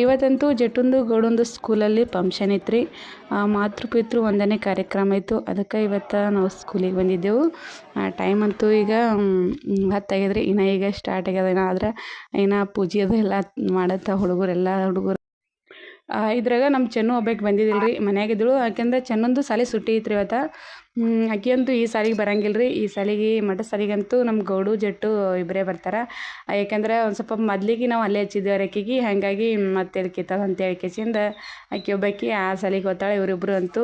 ಇವತ್ತಂತೂ ಜಟುಂದು ಗೌಡಂದು ಸ್ಕೂಲಲ್ಲಿ ಫಂಕ್ಷನ್ ಇತ್ತು ರೀ ಮಾತೃಪಿತೃ ಒಂದನೇ ಕಾರ್ಯಕ್ರಮ ಇತ್ತು. ಅದಕ್ಕೆ ಇವತ್ತು ನಾವು ಸ್ಕೂಲಿಗೆ ಬಂದಿದ್ದೆವು. ಟೈಮ್ ಅಂತೂ ಈಗ ಹತ್ತಾಗ್ಯದ ರೀ ಇನ್ನು ಈಗ ಸ್ಟಾರ್ಟ್ ಆಗ್ಯದ. ಏನಾದ್ರೆ ಆದ್ರೆ ಇನ್ನು ಪೂಜೆ ಅದು ಎಲ್ಲ ಮಾಡತ್ತ ಹುಡುಗರೆಲ್ಲ ಹುಡುಗರು. ಇದ್ರಾಗ ನಮ್ಮ ಚೆನ್ನು ಒಬ್ಬಕ್ಕೆ ಬಂದಿದ್ದಿಲ್ಲ ರೀ ಮನೆಯಾಗಿದ್ದಳು ಯಾಕೆಂದ್ರೆ ಚೆನ್ನೊಂದು ಸಾಲಿ ಸುಟ್ಟಿ ಐತ್ರಿ ಇವತ್ತು. ಆಕಿ ಅಂತೂ ಈ ಸಾಲಿಗೆ ಬರಂಗಿಲ್ಲ ರೀ. ಈ ಸಾಲಿಗೆ ಮಠ ಸಾಲಿಗಂತೂ ನಮ್ಮ ಗೌಡು, ಜಟ್ಟು ಇಬ್ಬರೇ ಬರ್ತಾರೆ. ಯಾಕೆಂದ್ರೆ ಒಂದು ಸ್ವಲ್ಪ ಮೊದ್ಲಿಗೆ ನಾವು ಅಲ್ಲೇ ಹಚ್ಚಿದ್ದೇವೆ ರೀ ಆಕಿಗೆ ಹಾಗಾಗಿ ಮತ್ತೆ ಕಿತ್ತದ ಅಂತ ಹೇಳಿ ಕಿಸಿಂದ ಆಕಿ ಒಬ್ಬಾಕಿ ಆ ಸಾಲಿಗೆ ಹೋಗ್ತಾಳೆ. ಇವರಿಬ್ಬರು ಅಂತೂ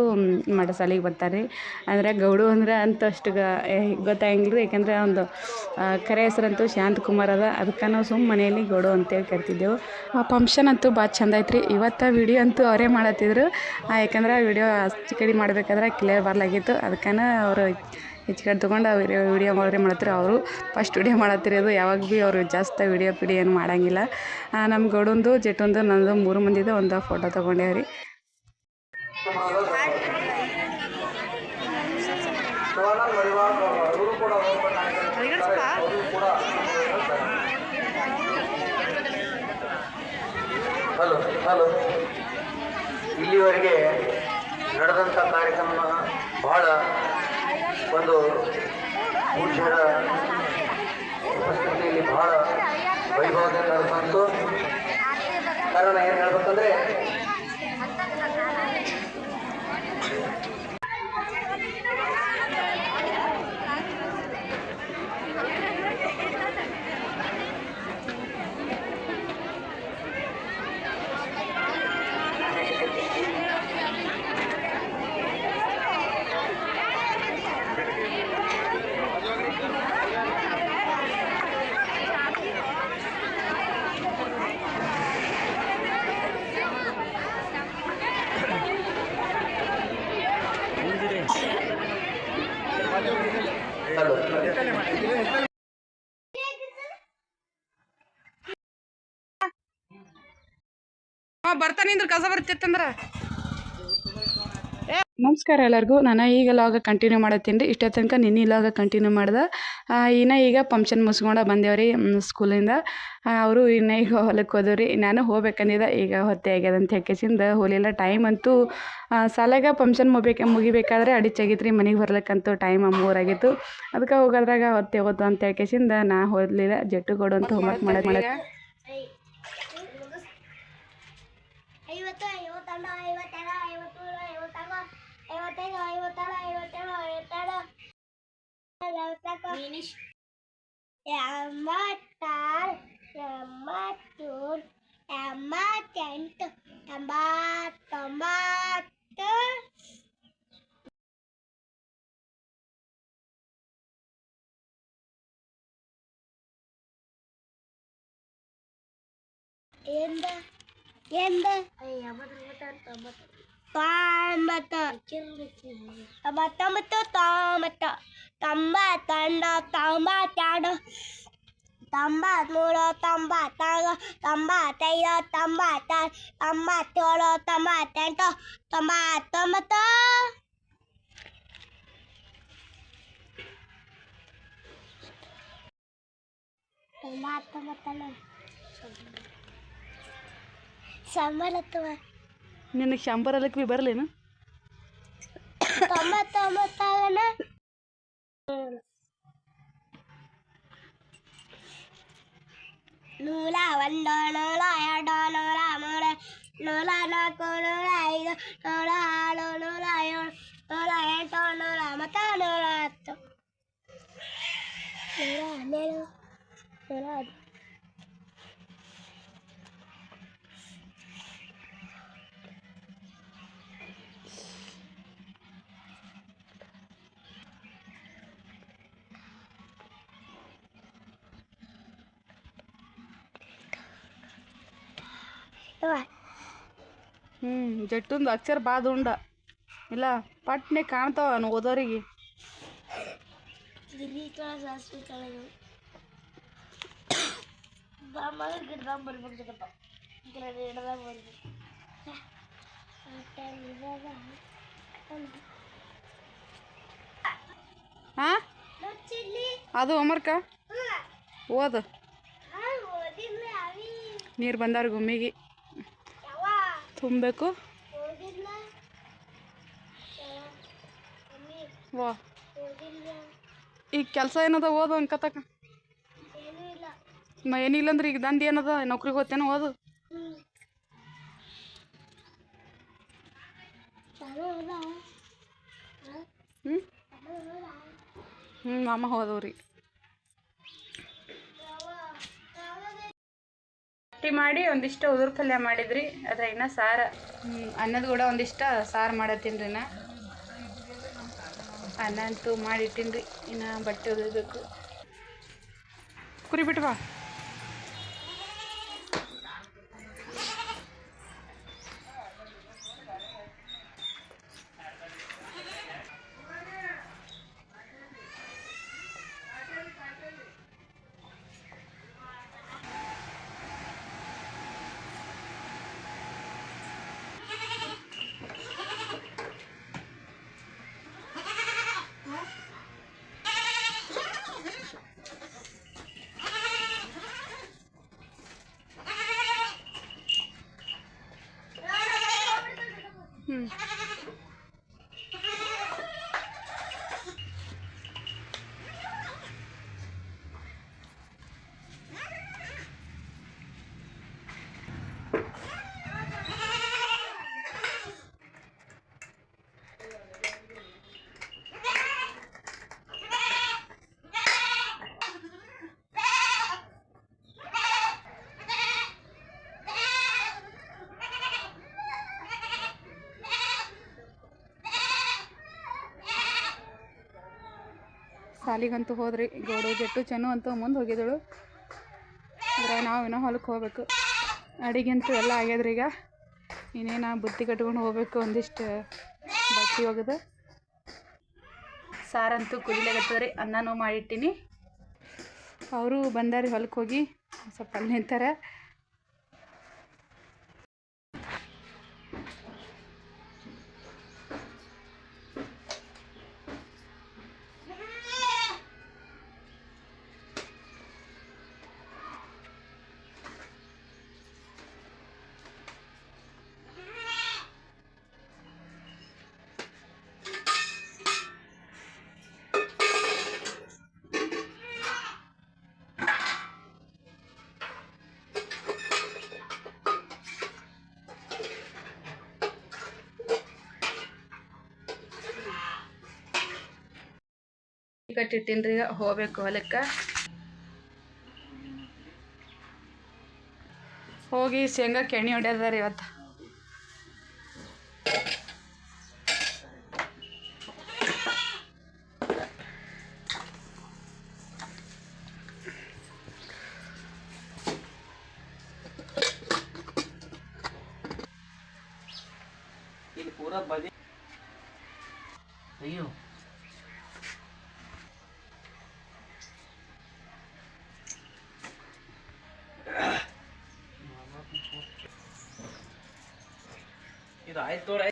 ಮಠ ಸಾಲಿಗೆ ಬರ್ತಾರೆ ರೀ. ಅಂದರೆ ಗೌಡು ಅಂದ್ರೆ ಅಂತ ಅಷ್ಟು ಗೊತ್ತಾಗಂಗಿಲ್ಲ ರೀ. ಯಾಕೆಂದ್ರೆ ಒಂದು ಕರೆ ಹೆಸರಂತೂ ಶಾಂತಕುಮಾರ್ ಅದ. ಅದಕ್ಕೆ ನಾವು ಸುಮ್ಮ ಮನೆಯಲ್ಲಿ ಗೌಡು ಅಂತೇಳಿ ಕರಿತಿದ್ದೆವು. ಆ ಫಂಕ್ಷನ್ ಅಂತೂ ಭಾಳ ಚಂದ ಐತೆ ರೀ ಇವತ್ತು ವಿಡಿಯೋ ಅಂತೂ ಅವರೇ ಮಾಡತ್ತಿದ್ರು. ಯಾಕಂದ್ರೆ ವಿಡಿಯೋ ಅಷ್ಟು ಕಡೆ ಮಾಡಬೇಕಾದ್ರೆ ಕ್ಲಿಯರ್ ಬರಲಾಗಿತ್ತು. ಅದಕ್ಕೆ ಅವರು ಹೆಚ್ಚು ಕಡೆ ತೊಗೊಂಡು ವಿಡಿಯೋ ವೀಡಿಯೋ ಅವರೇ ಮಾಡತ್ತಾರೆ ಅವರು ಫಸ್ಟ್ ವಿಡಿಯೋ ಮಾಡತ್ತಿರೋದು ಯಾವಾಗ ಭೀ ಅವರು ಜಾಸ್ತಿ ವಿಡಿಯೋ ಪಿಡಿ ಏನು ಮಾಡಂಗಿಲ್ಲ. ನಮ್ಮ ಗೌಡಂದು ಜೆಟ್ಟೊಂದು ನಂದು ಮೂರು ಮಂದಿದು ಒಂದು ಫೋಟೋ ತೊಗೊಂಡೇವ್ರಿ ಹಲೋ ಹಲೋ. ಇಲ್ಲಿವರೆಗೆ ನಡೆದಂಥ ಕಾರ್ಯಕ್ರಮ ಬಹಳ ಒಂದು ಪೂಜ್ಯರ ಬರ್ತಾನಿಂದ್ರ ಕಸ ಬರ್ತಿತ್ತಂದ್ರ ನಮಸ್ಕಾರ ಎಲ್ಲರಿಗೂ. ನಾನು ಈಗ ಲಾಗ ಕಂಟಿನ್ಯೂ ಮಾಡತ್ತೀನಿ ರೀ. ಇಷ್ಟೇ ತನಕ ನಿನ್ನೆ ಲಾಗ ಕಂಟಿನ್ಯೂ ಮಾಡ್ದೆ. ಇನ್ನು ಈಗ ಫಂಕ್ಷನ್ ಮುಸ್ಕೊಂಡು ಬಂದೇವ್ರಿ ಸ್ಕೂಲಿಂದ ಅವರು ಇನ್ನ ಈಗ ಹೊಲಕ್ಕೆ ಹೋದವ್ರಿ. ನಾನು ಹೋಗ್ಬೇಕಂದಿದ್ದೆ ಈಗ ಹೊತ್ತೆ ಆಗ್ಯದ ಅಂತ ಹೇಳ್ಕೆಸಿಂದ ಹೋಲಿಲ್ಲ ಟೈಮ್ ಅಂತೂ ಸಾಲಾಗ ಫಂಕ್ಷನ್ ಮುಗಿಬೇಕು ಮುಗಿಬೇಕಾದ್ರೆ ಅಡಿಚಾಗಿತ್ತು ರೀ ಮನೆಗೆ ಬರ್ಲಿಕ್ಕಂತೂ ಟೈಮ್ ಮೂರಾಗಿತ್ತು ಅದಕ್ಕೆ ಹೋಗೋದ್ರಾಗ ಹೊತ್ತೆ ಹೋದ್ ಅಂತ ಹೇಳ್ಕೆಸಿಂದ ನಾ ಹೋಗಲಿಲ್ಲ. ಜಟ್ಟು ಕೊಡು ಅಂತ ಹೋಮ್ವರ್ಕ್ ಮಾಡೋದು ಮಾಡೋದು ಐವತ್ತು ಐವತ್ತೆರಡು ಐವತ್ತೆರಡು ಐವತ್ತೈದು ಐವತ್ತಾರು ಐವತ್ತೇಳು ಐವತ್ತೆರಡು ಐವತ್ನಾಲ್ಕು ಎಂಬತ್ತಾರು ಎಂಬತ್ತು ಎಂಬತ್ತೆಂಟು ಎಂಬತ್ತೊಂಬತ್ತು ಎಂದ ಎಂದ ತೊಂಬತ್ತು ತೊಂಬತ್ತೊಂಬತ್ತು ತೊಂಬತ್ತು ತೊಂಬತ್ತೊಂದು ತೊಂಬತ್ತೆರಡು ತೊಂಬತ್ಮೂರು ತೊಂಬತ್ನಾಲ್ಕು ತೊಂಬತ್ತೈದು ತೊಂಬತ್ತಾರು ತೊಂಬತ್ತೇಳು ತೊಂಬತ್ತೆಂಟು ತೊಂಬತ್ತೊಂಬತ್ತು ತೊಂಬತ್ತೊಂಬತ್ತಲ್ಲ ಸಂಬಳತ್ತವ ನಿನಗೆ ಶಂಬರಲಕ್ಕೆ ಭೀ ಬರಲೇನು? ತೊಂಬತ್ತೊಂಬತ್ತವನ ನೂರ ಒಂದು ನೂರ ಎರಡು ನೂರ ಮೂರು ನೂರ ನಾಲ್ಕು ನೂರ ಐದು ನೂರ ಆರು ನೂರ ಏಳು ನೂರ ಎಂಟು ನೂರ ಒಂಬತ್ತು ನೂರ ಹತ್ತು. ನೂರ ಹನ್ನೆರಡು ನೂರ ಹದ್ ಇವ ಹ್ಞೂ ಜಟ್ಟುಂದು ಅಕ್ಷರ ಬಾ ಉಂಡ. ಇಲ್ಲ ಪಟ್ನೆ ಕಾಣ್ತಾವ ನಾನು ಓದೋರಿಗೆ. ಸಾಸ್ವಿ ಕಳೆದು ಮಗ ಗಿಡದಾಗ ಬರ್ಬೇಕು ಜಗತ್ತ ಗಿಡದಾಗ ಬರ್ಬೇಕು. ಹಾ? ಅದು ಅಮರ್ಕ ಓದು. ನೀರು ಬಂದಾರ ಗುಮ್ಮಿಗೆ ತುಂಬಬೇಕು ವಾ. ಈಗ ಕೆಲಸ ಏನದ ಓದು ಅನ್ಕತಕ ನಾ ಏನಿಲ್ಲ ಅಂದ್ರೆ ಈಗ ದಂದು ಏನದ ನೌಕರಿಗೆ ಹೋಗ್ತೇನೆ ಓದು. ಹ್ಞೂ ಹ್ಞೂ ಅಮ್ಮ ಮಾಮ ಹೋದವ್ರಿ. ರೊಟ್ಟಿ ಮಾಡಿ ಒಂದಿಷ್ಟು ಉದುರು ಪಲ್ಯ ಮಾಡಿದ್ರಿ ಅದ್ರ ಇನ್ನ ಸಾರ. ಅನ್ನದ ಕೂಡ ಒಂದಿಷ್ಟು ಸಾರು ಮಾಡತ್ತೀನಿ ರೀ ನಾ. ಅನ್ನ ಅಂತೂ ಮಾಡಿಟ್ಟಿನಿ ರೀ ಇನ್ನು ಬಟ್ಟೆ ಒದಬೇಕು ಕುರಿ ಬಿಟ್ಟು ಬಾ ಸಾಲಿಗಂತೂ ಹೋದ್ರಿ, ಗೌಡು ಜಟ್ಟು ಚೆನ್ನು ಅಂತೂ ಮುಂದೆ ಹೋಗಿದ್ದಳು. ಅದ್ರ ನಾವು ಇನ್ನೂ ಹೊಲಕ್ಕೆ ಹೋಗ್ಬೇಕು. ಅಡಿಗೆಂತೂ ಎಲ್ಲ ಆಗ್ಯದ್ರಿ ಈಗ. ಇನ್ನೇನು ಬುತ್ತಿ ಕಟ್ಕೊಂಡು ಹೋಗ್ಬೇಕು ಒಂದಿಷ್ಟು ಬಟ್ಟೆ ಒಗೆದು. ಸಾರಂತೂ ಕುದಿಲಾಗತ್ತದ್ರಿ ಅನ್ನನೂ ಮಾಡಿಟ್ಟಿನಿ. ಅವರು ಬಂದಾರಿ ಹೊಲಕ್ಕೆ ಹೋಗಿ ಸ್ವಲ್ಪ ಅಲ್ಲಿ ನಿಂತಾರೆ. ಕಟ್ಟಿಟ್ಟಿನ್ರಿ ಹೋಗ್ಬೇಕು ಹೊಲಕ್ಕೆ. ಹೋಗಿ ಶೇಂಗಾ ಕೆಣಿ ಹೊಡ್ಯದ ರೀ ಇವತ್ತು ಅಯ್ಯೋ. ಇದು ಆಯ್ತು ನೋಡಿ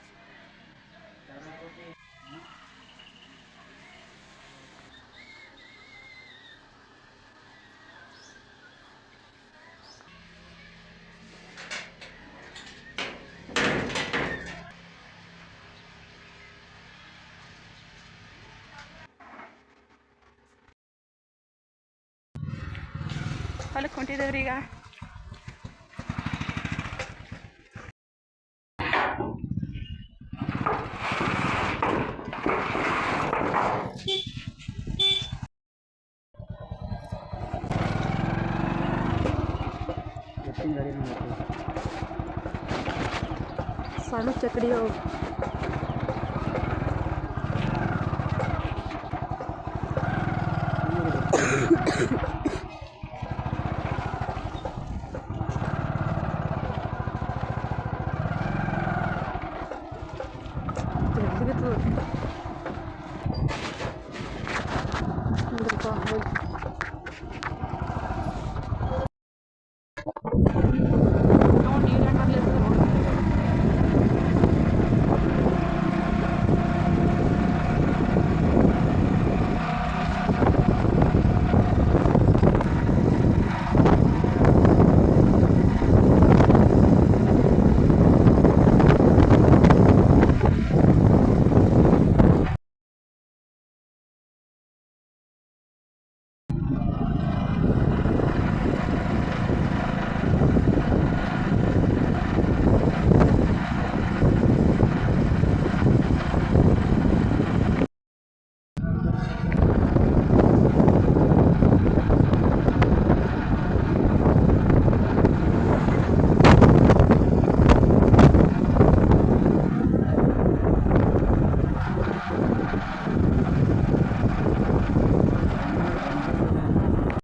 ಹೊಲಕ್ಕೆ ಹೊಂಟಿದ್ದೇವ್ರಿ ಈಗ சமைச்சக்கடியோ Thank